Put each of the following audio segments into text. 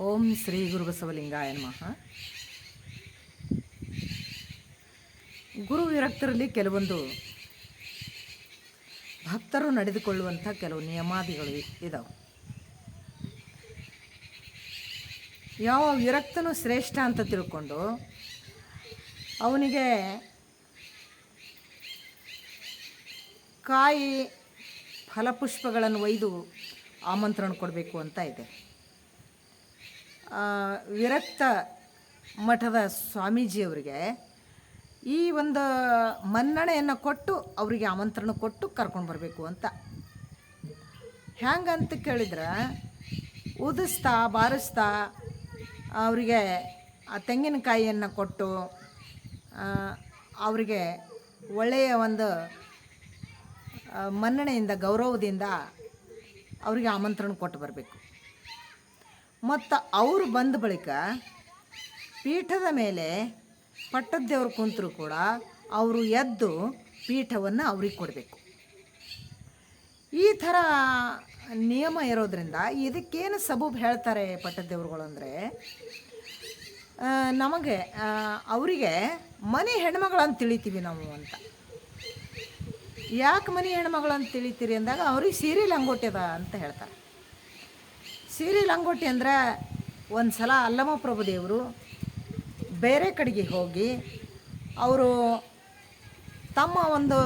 ಓಂ ಶ್ರೀ ಗುರು ಬಸವಲಿಂಗಾಯ ನಮಃ. ಗುರು ವಿರಕ್ತರಲ್ಲಿ ಕೆಲವೊಂದು ಭಕ್ತರು ನಡೆದುಕೊಳ್ಳುವಂಥ ಕೆಲವು ನಿಯಮಾದಿಗಳು ಇದಾವೆ. ಯಾವ ವಿರಕ್ತನು ಶ್ರೇಷ್ಠ ಅಂತ ತಿಳ್ಕೊಂಡು ಅವನಿಗೆ ಕಾಯಿ ಫಲಪುಷ್ಪಗಳನ್ನು ಒಯ್ದು ಆಮಂತ್ರಣ ಕೊಡಬೇಕು ಅಂತ ಇದೆ. ವಿರಕ್ತ ಮಠದ ಸ್ವಾಮೀಜಿಯವರಿಗೆ ಈ ಒಂದು ಮನ್ನಣೆಯನ್ನು ಕೊಟ್ಟು ಅವರಿಗೆ ಆಮಂತ್ರಣ ಕೊಟ್ಟು ಕರ್ಕೊಂಡು ಬರಬೇಕು ಅಂತ. ಹ್ಯಾಂಗಂತ ಕೇಳಿದ್ರೆ ಉದಿಸ್ತಾ, ಬಾರಿಸ್ತಾ ಅವರಿಗೆ ಆ ತೆಂಗಿನಕಾಯಿಯನ್ನು ಕೊಟ್ಟು ಅವರಿಗೆ ಒಳ್ಳೆಯ ಒಂದು ಮನ್ನಣೆಯಿಂದ, ಗೌರವದಿಂದ ಅವರಿಗೆ ಆಮಂತ್ರಣ ಕೊಟ್ಟು ಬರಬೇಕು. ಮತ್ತು ಅವರು ಬಂದ ಬಳಿಕ ಪೀಠದ ಮೇಲೆ ಪಟ್ಟದ್ದೇವರು ಕುಂತರೂ ಕೂಡ ಅವರು ಎದ್ದು ಪೀಠವನ್ನು ಅವ್ರಿಗೆ ಕೊಡಬೇಕು. ಈ ಥರ ನಿಯಮ ಇರೋದ್ರಿಂದ ಇದಕ್ಕೇನು ಸಬೂಬ್ ಹೇಳ್ತಾರೆ ಪಟ್ಟದ್ದೇವರುಗಳು ಅಂದರೆ ನಮಗೆ ಅವರಿಗೆ ಮನೆ ಹೆಣ್ಮಗಳನ್ನು ತಿಳಿತೀವಿ ನಾವು ಅಂತ. ಯಾಕೆ ಮನೆ ಹೆಣ್ಮಗಳನ್ನು ಅಂತ ತಿಳಿತೀರಿ ಅಂದಾಗ ಅವ್ರಿಗೆ ಸೀರೆ ಲಂಗೋಟ್ಯದ ಅಂತ ಹೇಳ್ತಾರೆ. ಸೀರೆ ಲಂಗೋಟಿ ಅಂದ್ರೆ ಒಂದು ಸಲ ಅಲ್ಲಮ ಪ್ರಭು ದೇವರು ಬೇರೆ ಕಡೆಗೆ ಹೋಗಿ ಅವರು ತಮ್ಮ ಒಂದು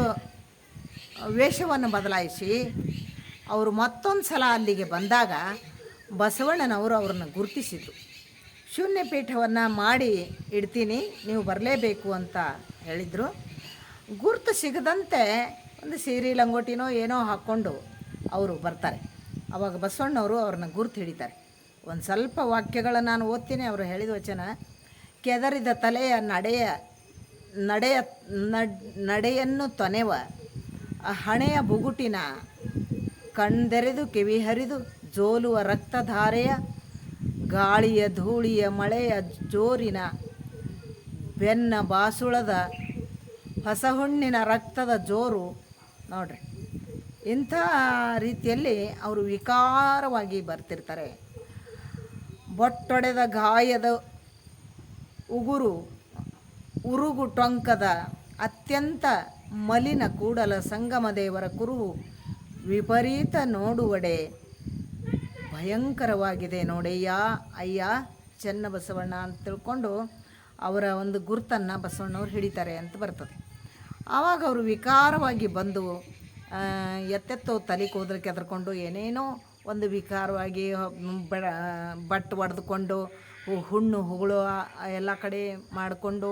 ವೇಷವನ್ನು ಬದಲಾಯಿಸಿ ಅವರು ಮತ್ತೊಂದು ಸಲ ಅಲ್ಲಿಗೆ ಬಂದಾಗ ಬಸವಣ್ಣನವರು ಅವ್ರನ್ನ ಗುರುತಿಸಿದರು. ಶೂನ್ಯ ಪೀಠವನ್ನು ಮಾಡಿ ಇಡ್ತೀನಿ, ನೀವು ಬರಲೇಬೇಕು ಅಂತ ಹೇಳಿದರು. ಗುರುತು ಸಿಗದಂತೆ ಒಂದು ಸೀರೆ ಲಂಗೋಟಿನೋ ಏನೋ ಹಾಕ್ಕೊಂಡು ಅವರು ಬರ್ತಾರೆ. ಅವಾಗ ಬಸವಣ್ಣವರು ಅವ್ರನ್ನ ಗುರುತು ಹಿಡಿತಾರೆ. ಒಂದು ಸ್ವಲ್ಪ ವಾಕ್ಯಗಳನ್ನು ನಾನು ಓದ್ತೀನಿ, ಅವರು ಹೇಳಿದ ವಚನ, ಕೆದರಿದ ತಲೆಯ ನಡೆಯ ನಡೆಯ, ನಡ್, ನಡೆಯನ್ನು ತೊನೆವ, ಹಣೆಯ ಬುಗುಟಿನ ಕಣ್ದೆರೆದು ಕಿವಿ ಹರಿದು ಜೋಲುವ ರಕ್ತಧಾರೆಯ ಗಾಳಿಯ ಧೂಳಿಯ ಮಳೆಯ ಜೋರಿನ ಬೆನ್ನ ಬಾಸುಳದ ಹೊಸಹುಣ್ಣಿನ ರಕ್ತದ ಜೋರು. ನೋಡ್ರಿ ಇಂಥ ರೀತಿಯಲ್ಲಿ ಅವರು ವಿಕಾರವಾಗಿ ಬರ್ತಿರ್ತಾರೆ. ಬೊಟ್ಟೊಡೆದ ಗಾಯದ ಉಗುರು, ಉರುಗು ಟೊಂಕದ ಅತ್ಯಂತ ಮಲಿನ ಕೂಡಲ ಸಂಗಮ ದೇವರ ಕುರುಹು ವಿಪರೀತ ನೋಡುವಡೆ ಭಯಂಕರವಾಗಿದೆ ನೋಡಯ್ಯ, ಅಯ್ಯ ಚೆನ್ನ ಬಸವಣ್ಣ ಅಂತ ತಿಳ್ಕೊಂಡು ಅವರ ಒಂದು ಗುರುತನ್ನು ಬಸವಣ್ಣವ್ರು ಹಿಡಿತಾರೆ ಅಂತ ಬರ್ತದೆ. ಆವಾಗ ಅವರು ವಿಕಾರವಾಗಿ ಬಂದು ಎತ್ತೆತ್ತೋ ತಲೆ ಕೂದಲು ಕೆದರ್ಕೊಂಡು ಏನೇನೋ ಒಂದು ವಿಕಾರವಾಗಿ ಬಡ ಬಟ್ಟು ಒಡೆದುಕೊಂಡು, ಹುಣ್ಣು, ಹುಗಳು ಎಲ್ಲ ಕಡೆ ಮಾಡಿಕೊಂಡು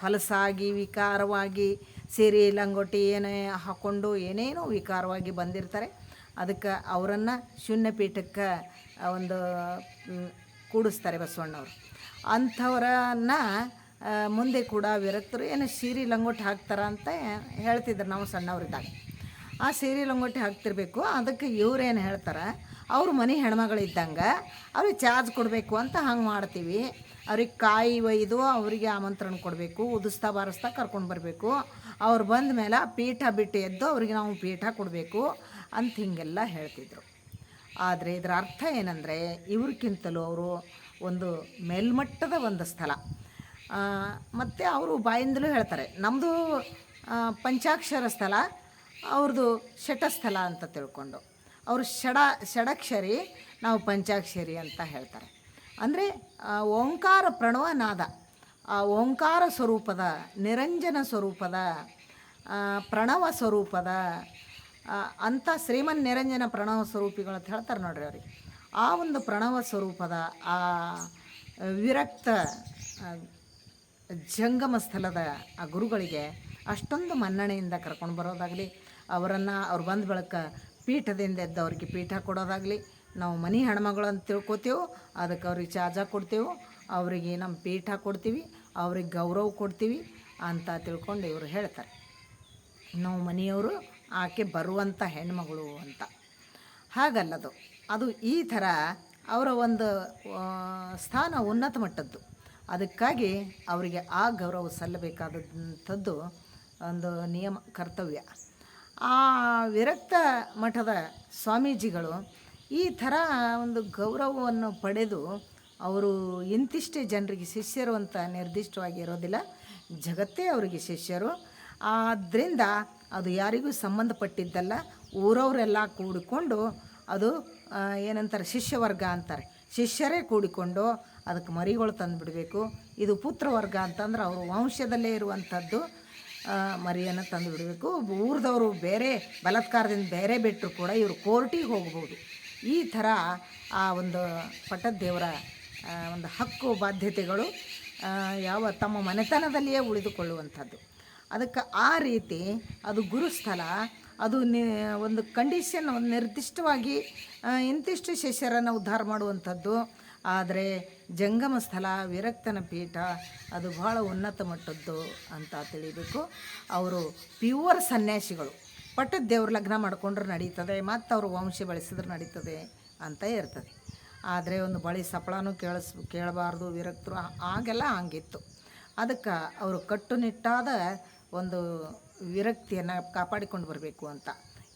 ಹೊಲಸಾಗಿ, ವಿಕಾರವಾಗಿ, ಸೀರೆ, ಲಂಗೋಟಿ ಏನೇ ಹಾಕ್ಕೊಂಡು ಏನೇನೋ ವಿಕಾರವಾಗಿ ಬಂದಿರ್ತಾರೆ. ಅದಕ್ಕೆ ಅವರನ್ನು ಶೂನ್ಯ ಪೀಠಕ್ಕೆ ಒಂದು ಕೂಡಿಸ್ತಾರೆ ಬಸವಣ್ಣವರು. ಅಂಥವರನ್ನು ಮುಂದೆ ಕೂಡ ವಿರಕ್ತರು, ಏನು ಸೀರೆ, ಲಂಗೋಟಿ ಹಾಕ್ತಾರ ಅಂತ ಹೇಳ್ತಿದ್ರು ನಾವು ಸಣ್ಣವರಿದ್ದಾಗ. ಆ ಸೀರೆ ಲಂಗೋಟಿ ಹಾಕ್ತಿರ್ಬೇಕು. ಅದಕ್ಕೆ ಇವ್ರೇನು ಹೇಳ್ತಾರೆ, ಅವ್ರ ಮನೆ ಹೆಣ್ಮಗಳಿದ್ದಂಗೆ ಅವ್ರಿಗೆ ಚಾರ್ಜ್ ಕೊಡಬೇಕು ಅಂತ ಹಂಗೆ ಮಾಡ್ತೀವಿ. ಅವ್ರಿಗೆ ಕಾಯಿ ಒಯ್ದು ಅವರಿಗೆ ಆಮಂತ್ರಣ ಕೊಡಬೇಕು, ಉದಿಸ್ತಾ ಬಾರಿಸ್ತಾ ಕರ್ಕೊಂಡು ಬರಬೇಕು. ಅವ್ರು ಬಂದ ಮೇಲೆ ಪೀಠ ಬಿಟ್ಟು ಎದ್ದು ಅವ್ರಿಗೆ ನಾವು ಪೀಠ ಕೊಡಬೇಕು ಅಂತ ಹೀಗೆಲ್ಲ ಹೇಳ್ತಿದ್ರು. ಆದರೆ ಇದರ ಅರ್ಥ ಏನಂದರೆ ಇವ್ರಿಗಿಂತಲೂ ಅವರು ಒಂದು ಮೇಲ್ಮಟ್ಟದ ಒಂದು ಸ್ಥಳ. ಮತ್ತು ಅವರು ಬಾಯಿಂದಲೂ ಹೇಳ್ತಾರೆ ನಮ್ಮದು ಪಂಚಾಕ್ಷರ ಸ್ಥಳ. ಅವ್ರದ್ದು ಶಟಸ್ಥಲ ಅಂತ ತಿಳ್ಕೊಂಡು. ಅವರು ಷಡ, ಷಡಕ್ಷರಿ ನಾವು ಪಂಚಾಕ್ಷರಿ ಅಂತ ಹೇಳ್ತಾರೆ. ಅಂದರೆ ಓಂಕಾರ ಪ್ರಣವನಾದ, ಆ, ಓಂಕಾರ ಸ್ವರೂಪದ, ನಿರಂಜನ ಸ್ವರೂಪದ ಪ್ರಣವ ಸ್ವರೂಪದ ಅಂಥ ಶ್ರೀಮನ್ ನಿರಂಜನ ಪ್ರಣವ ಸ್ವರೂಪಿಗಳು ಅಂತ ಹೇಳ್ತಾರೆ ನೋಡ್ರಿ ಅವ್ರಿಗೆ. ಆ ಒಂದು ಪ್ರಣವ ಸ್ವರೂಪದ, ಆ, ವಿರಕ್ತ ಜಂಗಮ ಸ್ಥಳದ ಆ ಗುರುಗಳಿಗೆ ಅಷ್ಟೊಂದು ಮನ್ನಣೆಯಿಂದ ಕರ್ಕೊಂಡು ಬರೋದಾಗಲಿ ಅವರನ್ನು ಅವ್ರು ಬಂದ ಬಳಿಕ ಪೀಠದಿಂದ ಎದ್ದು ಅವ್ರಿಗೆ ಪೀಠ ಕೊಡೋದಾಗಲಿ, ನಾವು ಮನೆ ಹೆಣ್ಮಗಳು ಅಂತ ತಿಳ್ಕೊತೇವೆ, ಅದಕ್ಕೆ ಅವ್ರಿಗೆ ಚಾರ್ಜ ಕೊಡ್ತೇವೆ, ಅವರಿಗೆ ನಮ್ಮ ಪೀಠ ಕೊಡ್ತೀವಿ, ಅವ್ರಿಗೆ ಗೌರವ ಕೊಡ್ತೀವಿ ಅಂತ ತಿಳ್ಕೊಂಡು ಇವರು ಹೇಳ್ತಾರೆ. ನಾವು ಮನೆಯವರು ಆಕೆ ಬರುವಂಥ ಹೆಣ್ಮಗಳು ಅಂತ. ಹಾಗಲ್ಲದು, ಅದು ಈ ಥರ ಅವರ ಒಂದು ಸ್ಥಾನ ಉನ್ನತ ಮಟ್ಟದ್ದು. ಅದಕ್ಕಾಗಿ ಅವರಿಗೆ ಆ ಗೌರವ ಸಲ್ಲಬೇಕಾದಂಥದ್ದು ಒಂದು ನಿಯಮ, ಕರ್ತವ್ಯ. ಆ ವಿರಕ್ತ ಮಠದ ಸ್ವಾಮೀಜಿಗಳು ಈ ಥರ ಒಂದು ಗೌರವವನ್ನು ಪಡೆದು ಅವರು ಇಂತಿಷ್ಟೇ ಜನರಿಗೆ ಶಿಷ್ಯರು ಅಂತ ನಿರ್ದಿಷ್ಟವಾಗಿ ಇರೋದಿಲ್ಲ. ಜಗತ್ತೇ ಅವರಿಗೆ ಶಿಷ್ಯರು. ಆದ್ದರಿಂದ ಅದು ಯಾರಿಗೂ ಸಂಬಂಧಪಟ್ಟಿದ್ದಲ್ಲ. ಊರವರೆಲ್ಲ ಕೂಡಿಕೊಂಡು ಅದು ಏನಂತಾರೆ, ಶಿಷ್ಯವರ್ಗ ಅಂತಾರೆ. ಶಿಷ್ಯರೇ ಕೂಡಿಕೊಂಡು ಅದಕ್ಕೆ ಮರಿಗಳು ತಂದುಬಿಡಬೇಕು. ಇದು ಪುತ್ರವರ್ಗ ಅಂತಂದ್ರೆ ಅವರು ವಂಶದಲ್ಲೇ ಇರುವಂಥದ್ದು. ಮರಿಯನ್ನು ತಂದು ಬಿಡಬೇಕು. ಊರದವರು ಬೇರೆ, ಬಲತ್ಕಾರದಿಂದ ಬೇರೆ ಬಿಟ್ಟರು ಕೂಡ ಇವರು ಕೋರ್ಟಿಗೆ ಹೋಗ್ಬೋದು. ಈ ಥರ ಆ ಒಂದು ಪಟ್ಟದ್ದೇವರ ಒಂದು ಹಕ್ಕು, ಬಾಧ್ಯತೆಗಳು ಯಾವ ತಮ್ಮ ಮನೆತನದಲ್ಲಿಯೇ ಉಳಿದುಕೊಳ್ಳುವಂಥದ್ದು. ಅದಕ್ಕೆ ಆ ರೀತಿ ಅದು ಗುರುಸ್ಥಳ, ಅದು ನಿ, ಒಂದು ಕಂಡೀಷನ್ ಒಂದು ನಿರ್ದಿಷ್ಟವಾಗಿ ಇಂತಿಷ್ಟು ಶಿಷ್ಯರನ್ನು ಉದ್ಧಾರ ಮಾಡುವಂಥದ್ದು. ಆದರೆ ಜಂಗಮ ಸ್ಥಳ, ವಿರಕ್ತನ ಪೀಠ, ಅದು ಬಹಳ ಉನ್ನತ ಮಟ್ಟದ್ದು ಅಂತ ತಿಳಿಬೇಕು. ಅವರು ಪ್ಯೂವರ್ ಸನ್ಯಾಸಿಗಳು. ಪಟ್ಟದ ದೇವ್ರ ಲಗ್ನ ಮಾಡಿಕೊಂಡ್ರೆ ನಡೀತದೆ, ಮತ್ತು ಅವರು ವಂಶ ಬೆಳೆಸಿದ್ರೆ ನಡೀತದೆ ಅಂತ ಇರ್ತದೆ. ಆದರೆ ಒಂದು ಬಳಿ ಸಪಳನೂ ಕೇಳಿಸ್, ಕೇಳಬಾರ್ದು, ವಿರಕ್ತರು ಆಗೆಲ್ಲ ಹಂಗಿತ್ತು. ಅದಕ್ಕೆ ಅವರು ಕಟ್ಟುನಿಟ್ಟಾದ ಒಂದು ವಿರಕ್ತಿಯನ್ನು ಕಾಪಾಡಿಕೊಂಡು ಬರಬೇಕು ಅಂತ.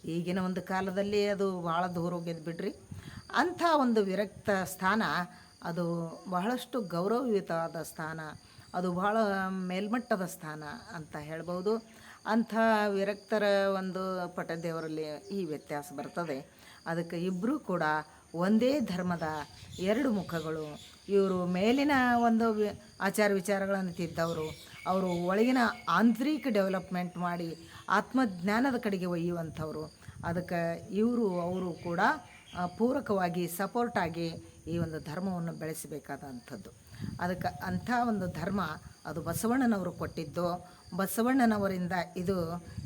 ಈಗಿನ ಒಂದು ಕಾಲದಲ್ಲಿ ಅದು ಭಾಳ ದೂರ ಹೋಗ್ಯದ ಬಿಡ್ರಿ. ಅಂಥ ಒಂದು ವಿರಕ್ತ ಸ್ಥಾನ, ಅದು ಬಹಳಷ್ಟು ಗೌರವಯುತವಾದ ಸ್ಥಾನ, ಅದು ಬಹಳ ಮೇಲ್ಮಟ್ಟದ ಸ್ಥಾನ ಅಂತ ಹೇಳ್ಬೋದು. ಅಂಥ ವಿರಕ್ತರ ಒಂದು ಪಟದೇವರಲ್ಲಿ ಈ ವ್ಯತ್ಯಾಸ ಬರ್ತದೆ. ಅದಕ್ಕೆ ಇಬ್ಬರೂ ಕೂಡ ಒಂದೇ ಧರ್ಮದ ಎರಡು ಮುಖಗಳು. ಇವರು ಮೇಲಿನ ಒಂದು ಆಚಾರ ವಿಚಾರಗಳನ್ನು ತಿದ್ದವರು, ಅವರು ಒಳಗಿನ ಆಂತರಿಕ ಡೆವಲಪ್ಮೆಂಟ್ ಮಾಡಿ ಆತ್ಮಜ್ಞಾನದ ಕಡೆಗೆ ಒಯ್ಯುವಂಥವ್ರು. ಅದಕ್ಕೆ ಇವರು, ಅವರು ಕೂಡ ಪೂರಕವಾಗಿ ಸಪೋರ್ಟಾಗಿ ಈ ಒಂದು ಧರ್ಮವನ್ನು ಬೆಳೆಸಬೇಕಾದಂಥದ್ದು ಅದಕ್ಕೆ ಅಂಥ ಒಂದು ಧರ್ಮ ಅದು ಬಸವಣ್ಣನವರು ಕೊಟ್ಟಿದ್ದು. ಬಸವಣ್ಣನವರಿಂದ ಇದು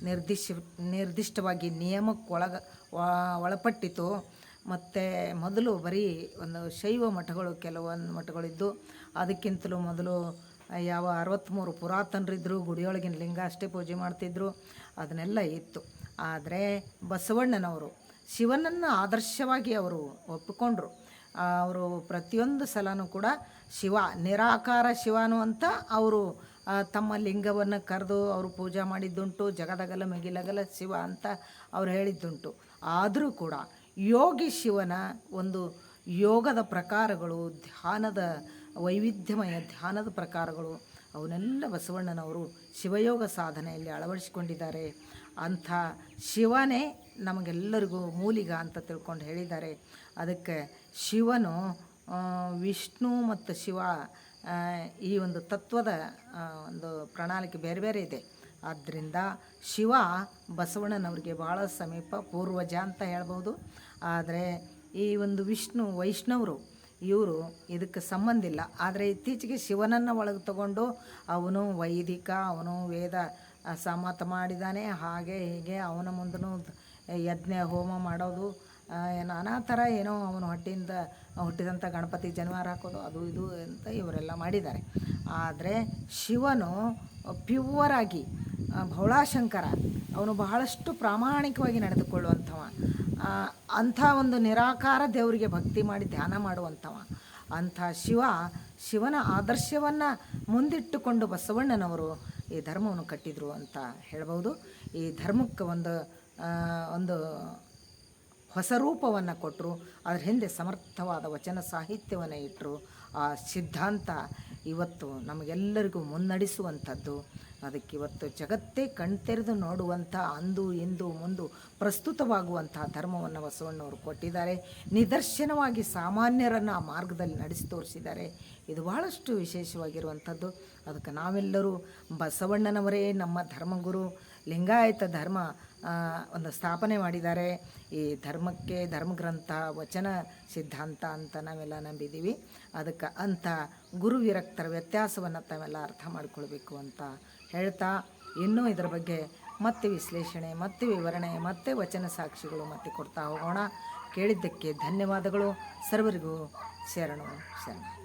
ನಿರ್ದಿಷ್ಟ ನಿರ್ದಿಷ್ಟವಾಗಿ ನಿಯಮಕ್ಕೊಳಗ ಒಳಪಟ್ಟಿತು ಮತ್ತು ಮೊದಲು ಬರೀ ಒಂದು ಶೈವ ಮಠಗಳು ಕೆಲವೊಂದು ಮಠಗಳಿದ್ದು, ಅದಕ್ಕಿಂತಲೂ ಮೊದಲು ಯಾವ ಅರವತ್ತ್ಮೂರು ಪುರಾತನರಿದ್ದರು ಗುಡಿಯೊಳಗಿನ ಲಿಂಗ ಅಷ್ಟೇ ಪೂಜೆ ಮಾಡ್ತಿದ್ರು, ಅದನ್ನೆಲ್ಲ ಇತ್ತು. ಆದರೆ ಬಸವಣ್ಣನವರು ಶಿವನನ್ನು ಆದರ್ಶವಾಗಿ ಅವರು ಒಪ್ಪಿಕೊಂಡ್ರು. ಅವರು ಪ್ರತಿಯೊಂದು ಸಲನೂ ಕೂಡ ಶಿವ, ನಿರಾಕಾರ ಶಿವನು ಅಂತ ಅವರು ತಮ್ಮ ಲಿಂಗವನ್ನು ಕರೆದು ಅವರು ಪೂಜೆ ಮಾಡಿದ್ದುಂಟು, ಜಗದಗಲ ಮಗಿಲಗಲ ಶಿವ ಅಂತ ಅವ್ರು ಹೇಳಿದ್ದುಂಟು. ಆದರೂ ಕೂಡ ಯೋಗಿ ಶಿವನ ಒಂದು ಯೋಗದ ಪ್ರಕಾರಗಳು, ಧ್ಯಾನದ ವೈವಿಧ್ಯಮಯ ಧ್ಯಾನದ ಪ್ರಕಾರಗಳು, ಅವನ್ನೆಲ್ಲ ಬಸವಣ್ಣನವರು ಶಿವಯೋಗ ಸಾಧನೆಯಲ್ಲಿ ಅಳವಡಿಸಿಕೊಂಡಿದ್ದಾರೆ. ಅಂಥ ಶಿವನೇ ನಮಗೆಲ್ಲರಿಗೂ ಮೂಲಿಗ ಅಂತ ತಿಳ್ಕೊಂಡು ಹೇಳಿದ್ದಾರೆ. ಅದಕ್ಕೆ ಶಿವನು ವಿಷ್ಣು ಮತ್ತು ಶಿವ ಈ ಒಂದು ತತ್ವದ ಒಂದು ಪ್ರಣಾಳಿಕೆ ಬೇರೆ ಬೇರೆ ಇದೆ. ಆದ್ದರಿಂದ ಶಿವ ಬಸವಣ್ಣನವ್ರಿಗೆ ಭಾಳ ಸಮೀಪ ಪೂರ್ವಜ ಅಂತ ಹೇಳ್ಬೋದು. ಆದರೆ ಈ ಒಂದು ವಿಷ್ಣು, ವೈಷ್ಣವರು, ಇವರು ಇದಕ್ಕೆ ಸಂಬಂಧ ಇಲ್ಲ. ಆದರೆ ಇತ್ತೀಚೆಗೆ ಶಿವನನ್ನು ಒಳಗೆ ತಗೊಂಡು ಅವನು ವೈದಿಕ, ಅವನು ವೇದ ಸಮತ ಮಾಡಿದ್ದಾನೆ. ಹಾಗೆ ಹೀಗೆ ಅವನ ಮುಂದೂ ಯಜ್ಞ, ಹೋಮ ಮಾಡೋದು ನಾನಾ ಥರ ಏನೋ ಅವನು ಹೊಟ್ಟೆಯಿಂದ ಹುಟ್ಟಿದಂಥ ಗಣಪತಿ ಜನಿವಾರ ಹಾಕೋದು, ಅದು ಇದು ಅಂತ ಇವರೆಲ್ಲ ಮಾಡಿದ್ದಾರೆ. ಆದರೆ ಶಿವನು ಪ್ಯೂವರ್ ಆಗಿ ಭೌಳಾಶಂಕರ ಅವನು ಬಹಳಷ್ಟು ಪ್ರಾಮಾಣಿಕವಾಗಿ ನಡೆದುಕೊಳ್ಳುವಂಥವ. ಅಂಥ ಒಂದು ನಿರಾಕಾರ ದೇವರಿಗೆ ಭಕ್ತಿ ಮಾಡಿ ಧ್ಯಾನ ಮಾಡುವಂಥವ. ಅಂಥ ಶಿವ, ಶಿವನ ಆದರ್ಶವನ್ನು ಮುಂದಿಟ್ಟುಕೊಂಡು ಬಸವಣ್ಣನವರು ಈ ಧರ್ಮವನ್ನು ಕಟ್ಟಿದರು ಅಂತ ಹೇಳ್ಬೋದು. ಈ ಧರ್ಮಕ್ಕೆ ಒಂದು ಒಂದು ಹೊಸ ರೂಪವನ್ನು ಕೊಟ್ಟರು ಅದ್ರ ಹಿಂದೆ ಸಮರ್ಥವಾದ ವಚನ ಸಾಹಿತ್ಯವನ್ನು ಇಟ್ಟರು ಆ ಸಿದ್ಧಾಂತ ಇವತ್ತು ನಮಗೆಲ್ಲರಿಗೂ ಮುನ್ನಡೆಸುವಂಥದ್ದು. ಅದಕ್ಕೆ ಇವತ್ತು ಜಗತ್ತೇ ಕಣ್ತೆರೆದು ನೋಡುವಂಥ ಅಂದು, ಇಂದು, ಮುಂದು ಪ್ರಸ್ತುತವಾಗುವಂಥ ಧರ್ಮವನ್ನು ಬಸವಣ್ಣವರು ಕೊಟ್ಟಿದ್ದಾರೆ. ನಿದರ್ಶನವಾಗಿ ಸಾಮಾನ್ಯರನ್ನು ಆ ಮಾರ್ಗದಲ್ಲಿ ನಡೆಸಿ ತೋರಿಸಿದ್ದಾರೆ. ಇದು ಬಹಳಷ್ಟು ವಿಶೇಷವಾಗಿರುವಂಥದ್ದು. ಅದಕ್ಕೆ ನಾವೆಲ್ಲರೂ ಬಸವಣ್ಣನವರೇ ನಮ್ಮ ಧರ್ಮಗುರು. ಲಿಂಗಾಯತ ಧರ್ಮ ಒಂದು ಸ್ಥಾಪನೆ ಮಾಡಿದ್ದಾರೆ. ಈ ಧರ್ಮಕ್ಕೆ ಧರ್ಮಗ್ರಂಥ, ವಚನ ಸಿದ್ಧಾಂತ ಅಂತ ನಾವೆಲ್ಲ ನಂಬಿದ್ದೀವಿ. ಅದಕ್ಕೆ ಅಂಥ ಗುರು ವಿರಕ್ತರ ವ್ಯತ್ಯಾಸವನ್ನು ತಾವೆಲ್ಲ ಅರ್ಥ ಮಾಡಿಕೊಳ್ಬೇಕು ಅಂತ ಹೇಳ್ತಾ, ಇನ್ನೂ ಇದರ ಬಗ್ಗೆ ಮತ್ತೆ ವಿಶ್ಲೇಷಣೆ, ಮತ್ತೆ ವಿವರಣೆ, ಮತ್ತೆ ವಚನ ಸಾಕ್ಷಿಗಳು ಮತ್ತೆ ಕೊಡ್ತಾ ಹೋಗೋಣ. ಕೇಳಿದ್ದಕ್ಕೆ ಧನ್ಯವಾದಗಳು. ಸರ್ವರಿಗೂ ಶರಣು, ಶರಣ.